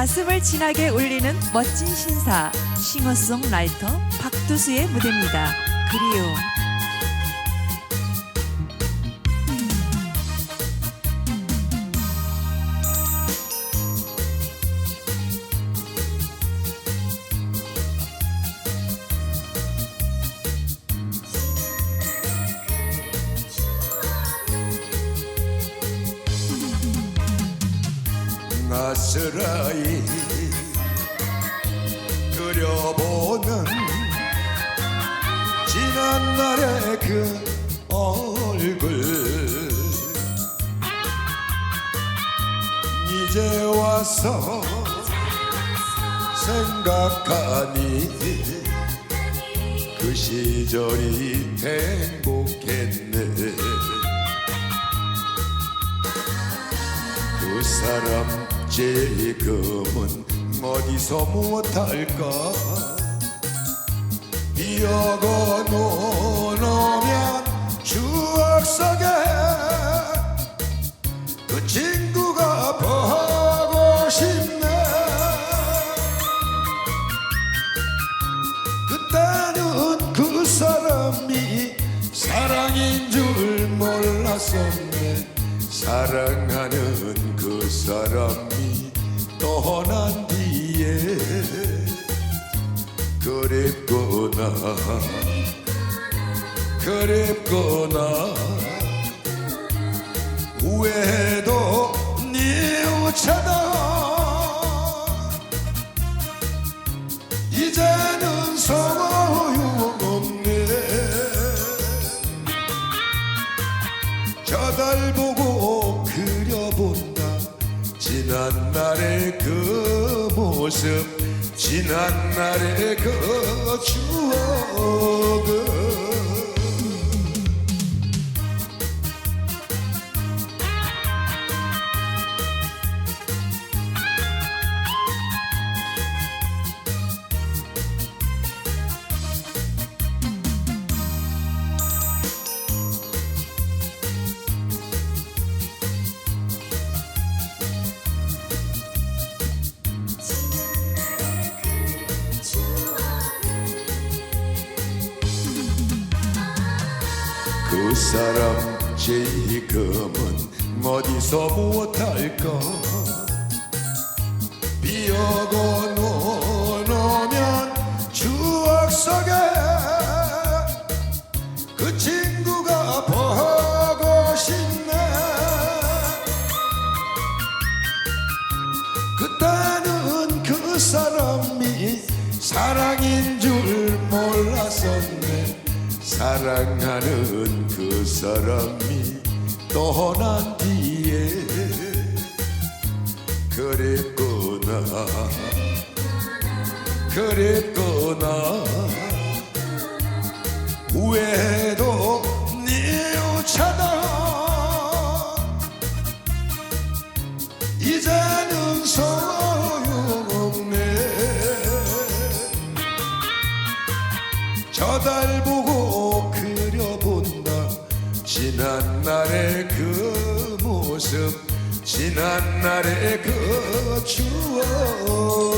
가슴을 진하게 울리는 멋진 신사 싱어송라이터 박두수의 무대입니다. 그리움 나스라이 그려보는 지난날의 그 얼굴. 이제 와서 생각하니 그 시절이 행복했네. 그 사람 지금은 어디서 무엇할까? 비어고 논오면 추억 속에 그 친구가 보고 싶네. 그때는 그 사람이 사랑인 줄 몰랐었네 사랑하는 그 사람이 떠난 뒤에 그립구나. 그립구나. 후회도 뉘우쳐도 지난날의 그 모습 지난 날의 그 추억을 그 사람 지금은 어디서 무엇할까? 비어고 논오면 추억 속에 그 친구가 보고 싶네. 그때는 그 사람이 사랑인 사랑하는 그 사람이 떠난 뒤에 그립구나. 그립구나. 후회도 뉘우쳐도 이제는 소용없네 저달 보고 지난 날의 그 모습 지난 날의 그 추억을